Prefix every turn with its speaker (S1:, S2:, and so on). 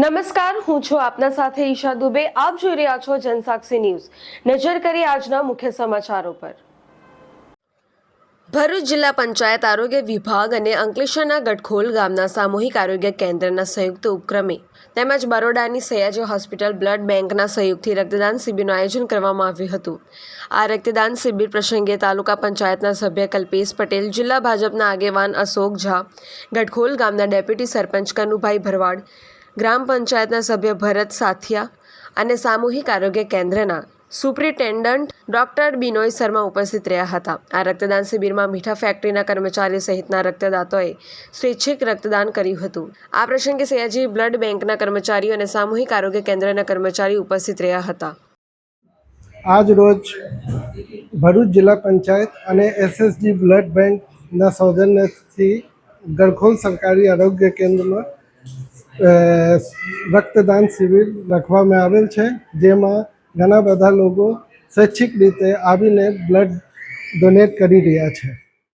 S1: નમસ્કાર, હું છું આપના સાથે ઈશા દુબે. આપ જોઈ રહ્યા છો જનસાક્ષી ન્યૂઝ. નજર કરી આજના મુખ્ય સમાચારો પર. ભરૂચ જિલ્લા પંચાયત આરોગ્ય વિભાગ અને અંકલેશ્વરના ગઢખોલ ગામના સામૂહિક આરોગ્ય કેન્દ્રના સંયુક્ત ઉપક્રમે તેમજ બરોડાની સયાજી હોસ્પિટલ બ્લડ બેંકના સહયોગથી રક્તદાન શિબિરનું આયોજન કરવામાં આવ્યું હતું. આ રક્તદાન શિબિર પ્રસંગે તાલુકા પંચાયતના સભ્ય કલ્પેશ પટેલ, જિલ્લા ભાજપના આગેવાન અશોક ઝા ગટખોલ ગામના ડેપ્યુટી સરપંચ કનુભાઈ ભરવાડ ગ્રામ પંચાયતના સભ્ય ભરત સાથિયા અને સામૂહિક આરોગ્ય કેન્દ્રના સુપ્રિન્ટેન્ડન્ટ ડોક્ટર બિનોય શર્મા ઉપસ્થિત રહ્યા હતા. આ રક્તદાન શિબિરમાં મીઠા ફેક્ટરીના કર્મચારી સહિતના રક્તદાતાઓએ સ્વૈચ્છિક રક્તદાન કર્યું હતું. આ પ્રસંગે સયાજી બ્લડ બેંકના કર્મચારીઓ અને સામૂહિક આરોગ્ય કેન્દ્રના કર્મચારી ઉપસ્થિત રહ્યા હતા.
S2: આજ રોજ ભરૂચ જિલ્લા પંચાયત અને એસએસજી બ્લડ બેંકના સૌજન્યથી ગરખોલ સરકારી આરોગ્ય કેન્દ્રમાં રક્તદાન શિબિર રાખવામાં આવેલ છે, જેમાં ઘણા બધા લોકો સ્વૈચ્છિક રીતે આવીને બ્લડ ડોનેટ કરી રહ્યા છે.